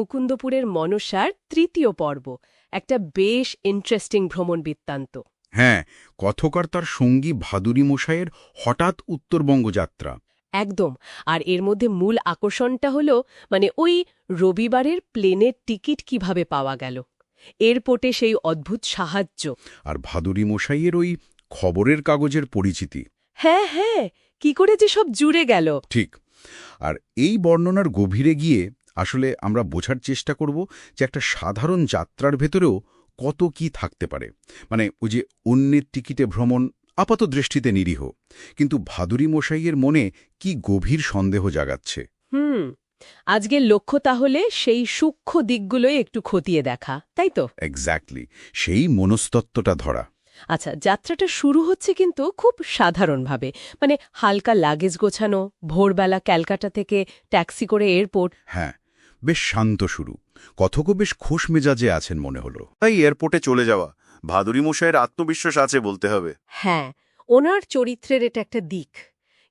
মুকুন্দপুরের মনসার তৃতীয় পর্ব একটা বেশ ইন্টারেস্টিং ভ্রমণ বৃত্তান্ত হ্যাঁ কথকার তার সঙ্গী ভাদুরী মশাইয়ের হঠাৎ উত্তরবঙ্গ যাত্রা। একদম আর এর মধ্যে মূল আকর্ষণটা হলো মানে ওই রবিবারের প্লেনের টিকিট কীভাবে পাওয়া গেল। এয়ারপোর্টে সেই অদ্ভুত সাহায্য। আর ভাদুরী মশাইয়ের ওই খবরের কাগজের পরিচিতি। হ্যাঁ হ্যাঁ কি করে যে সব জুড়ে গেল। ঠিক আর এই বর্ণনার গভীরে গিয়ে আসলে আমরা বোঝার চেষ্টা করব যে একটা সাধারণ যাত্রার ভেতরেও কত কি থাকতে পারে। মানে ওই যে অন্যের টিকিটে ভ্রমণ আপাত দৃষ্টিতে নিরীহ। কিন্তু ভাদুরী মশাইয়ের মনে কি গভীর সন্দেহ জাগাচ্ছে? হুম আজকের লক্ষ্য তাহলে সেই সূক্ষ্ম দিকগুলোই একটু খতিয়ে দেখা তাই তো? এক্স্যাক্টলি সেই মনস্তত্ত্বটা ধরা। আচ্ছা যাত্রাটা শুরু হচ্ছে কিন্তু খুব সাধারণভাবে। মানে হালকা লাগেজ গোছানো ভোরবেলা ক্যালকাটা থেকে ট্যাক্সি করে এয়ারপোর্ট। হ্যাঁ বেশ শান্ত শুরু। কথকও বেশ খোশ মেজাজে আছেন মনে হলো। তাই এয়ারপোর্টে চলে যাওয়া। ভাদুরী মশাইয়ের আত্মবিশ্বাস আছে বলতে হবে। হ্যাঁ ওনার চরিত্রের এটা একটা দিক।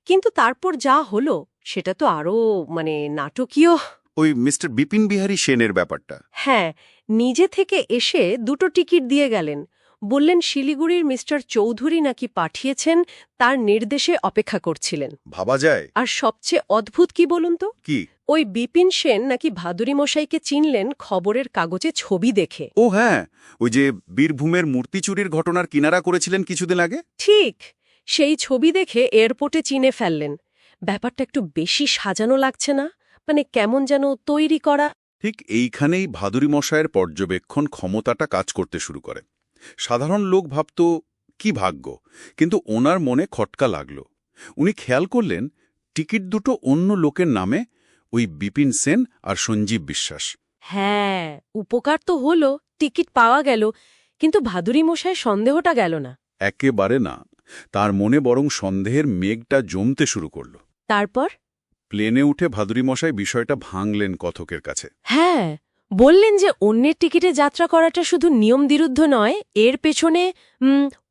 কিন্তু তারপর যা হলো সেটা তো আরও মানে নাটকীয়। ওই মিস্টার বিপিন বিহারী সেনের ব্যাপারটা। হ্যাঁ নিজে থেকে এসে দুটো টিকিট দিয়ে গেলেন। বললেন শিলিগুড়ির মিস্টার চৌধুরী নাকি পাঠিয়েছেন তার নির্দেশে অপেক্ষা করছিলেন। ভাবা যায়। আর সবচেয়ে অদ্ভুত কি বলুন তো? কি? ওই বিপিন সেন নাকি ভাদুরী মশাইকে চিনলেন খবরের কাগজে ছবি দেখে। ও হ্যাঁ ওই যে বীরভূমের মূর্তি চুরির ঘটনার কিনারা করেছিলেন কিছুদিন আগে? ঠিক সেই ছবি দেখে এয়ারপোর্টে চিনে ফেললেন। ব্যাপারটা একটু বেশি সাজানো লাগছে না? মানে কেমন যেন তৈরি করা। ঠিক এইখানেই ভাদুরী মশায়ের পর্যবেক্ষণ ক্ষমতাটা কাজ করতে শুরু করে। সাধারণ লোক ভাবত কি ভাগ্য! কিন্তু ওনার মনে খটকা লাগল। উনি খেয়াল করলেন টিকিট দুটো অন্য লোকের নামে ওই বিপিন সেন আর সঞ্জীব বিশ্বাস। হ্যাঁ উপকার তো হলো টিকিট পাওয়া গেল কিন্তু ভাদুরী মশাই সন্দেহটা গেল না। একেবারে না তার মনে বরং সন্দেহের মেঘটা জমতে শুরু করল। তারপর? প্লেনে উঠে ভাদুরী মশাই বিষয়টা ভাঙলেন কথকের কাছে। হ্যাঁ বললেন যে অন্যের টিকিটে যাত্রা করাটা শুধু নিয়ম বিরুদ্ধ নয় এর পেছনে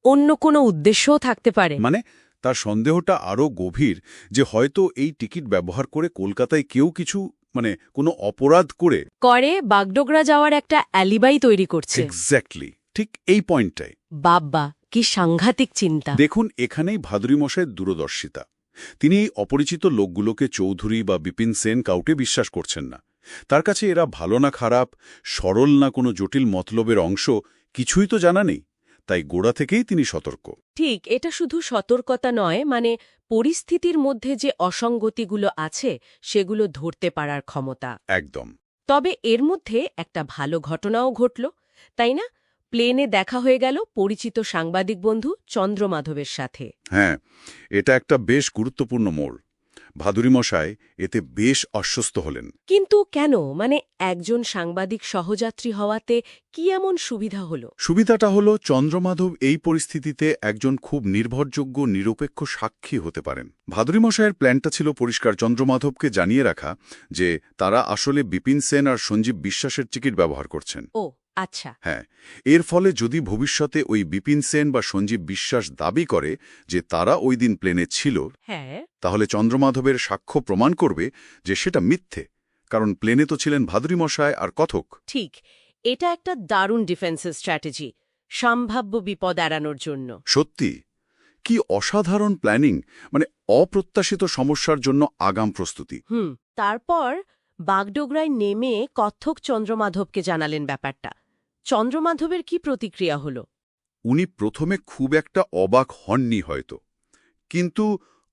অন্য কোনো উদ্দেশ্যও থাকতে পারে। মানে তার সন্দেহটা আরও গভীর যে হয়তো এই টিকিট ব্যবহার করে কলকাতায় কেউ কিছু মানে কোনো অপরাধ করে করে বাগডোগরা যাওয়ার একটা অ্যালিবাই তৈরি করছে। এক্স্যাক্টলি ঠিক এই পয়েন্টটাই। বাব্বা কি সাংঘাতিক চিন্তা। দেখুন এখানেই ভাদুরী মশাইয়ের দূরদর্শিতা। তিনি এই অপরিচিত লোকগুলোকে চৌধুরী বা বিপিন সেন কাউকে বিশ্বাস করছেন না। তার কাছে এরা ভালো না খারাপ সরল না কোনো জটিল মতলবের অংশ কিছুই তো জানা নেই। তাই গোড়া থেকেই তিনি সতর্ক। ঠিক এটা শুধু সতর্কতা নয় মানে পরিস্থিতির মধ্যে যে অসঙ্গতিগুলো আছে সেগুলো ধরতে পারার ক্ষমতা। একদম। তবে এর মধ্যে একটা ভালো ঘটনাও ঘটল তাই না? প্লেনে দেখা হয়ে গেল পরিচিত সাংবাদিক বন্ধু চন্দ্রমাধবের সাথে। হ্যাঁ এটা একটা বেশ গুরুত্বপূর্ণ মোড়। ভাদুরী মশাই এতে বেশ অস্বস্ত হলেন। কিন্তু কেন? মানে একজন সাংবাদিক সহযাত্রী হওয়াতে কি এমন সুবিধা হলো? সুবিধাটা হল চন্দ্রমাধব এই পরিস্থিতিতে একজন খুব নির্ভরযোগ্য নিরপেক্ষ সাক্ষী হতে পারেন। ভাদুরী মশাইয়ের প্ল্যানটা ছিল পরিষ্কার। চন্দ্রমাধবকে জানিয়ে রাখা যে তারা আসলে বিপিন সেন আর সঞ্জীব বিশ্বাসের টিকিট ব্যবহার করছেন। ও আচ্ছা। হ্যাঁ এর ফলে যদি ভবিষ্যতে ওই বিপিন সেন বা সঞ্জীব বিশ্বাস দাবি করে যে তারা ওই দিন প্লেনে ছিল হ্যাঁ। তাহলে চন্দ্রমাধবের সাক্ষ্য প্রমাণ করবে যে সেটা মিথ্যে কারণ প্লেনে তো ছিলেন ভাদুরী মশায় আর কথক। ঠিক এটা একটা দারুণ ডিফেন্সের স্ট্র্যাটেজি সম্ভাব্য বিপদ এড়ানোর জন্য। সত্যি? কি অসাধারণ প্ল্যানিং মানে অপ্রত্যাশিত সমস্যার জন্য আগাম প্রস্তুতি। হুম তারপর বাগডোগরায় নেমে কত্থক চন্দ্রমাধবকে জানালেন ব্যাপারটা। চন্দ্রমাধবের কি প্রতিক্রিয়া হল? উনি প্রথমে খুব একটা অবাক হননি হয়তো। কিন্তু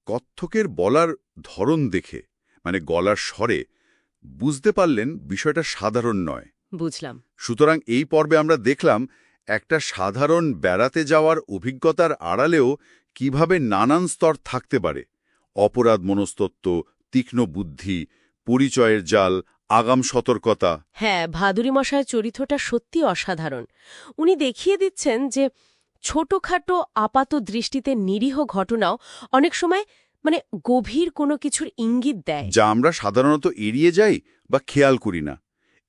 কত্থকের বলার ধরন দেখে মানে গলার স্বরে বুঝতে পারলেন বিষয়টা সাধারণ নয়। বুঝলাম। সুতরাং এই পর্বে আমরা দেখলাম একটা সাধারণ বেড়াতে যাওয়ার অভিজ্ঞতার আড়ালেও কীভাবে নানান স্তর থাকতে পারে। অপরাধ মনস্তত্ত্ব তীক্ষ্ণ বুদ্ধি পরিচয়ের জাল আগাম সতর্কতা। হ্যাঁ ভাদুরী মশায়ের চরিত্রটা সত্যি অসাধারণ। উনি দেখিয়ে দিচ্ছেন যে ছোটখাটো আপাত দৃষ্টিতে নিরীহ ঘটনাও অনেক সময় মানে গভীর কোনো কিছুর ইঙ্গিত দেয়। যা আমরা সাধারণত এড়িয়ে যাই বা খেয়াল করি না।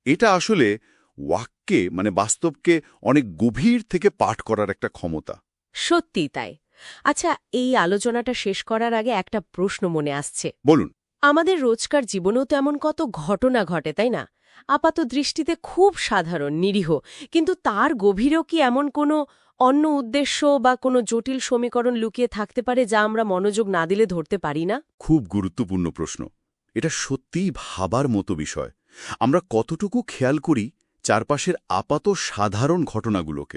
এটা আসলে ওয়াক্যে মানে বাস্তবকে অনেক গভীর থেকে পাঠ করার একটা ক্ষমতা। সত্যি তাই। আচ্ছা এই আলোচনাটা শেষ করার আগে একটা প্রশ্ন মনে আসছে। বলুন। আমাদের রোজকার জীবনেও তো এমন কত ঘটনা ঘটে, তাই না? আপাত দৃষ্টিতে খুব সাধারণ, নিরীহ। কিন্তু তার গভীরেও কি এমন কোনো অন্য উদ্দেশ্য বা কোনো জটিল সমীকরণ লুকিয়ে থাকতে পারে যা আমরা মনোযোগ না দিলে ধরতে পারি না? খুব গুরুত্বপূর্ণ প্রশ্ন। এটা সত্যিই ভাবার মতো বিষয়। আমরা কতটুকু খেয়াল করি চারপাশের আপাত সাধারণ ঘটনাগুলোকে?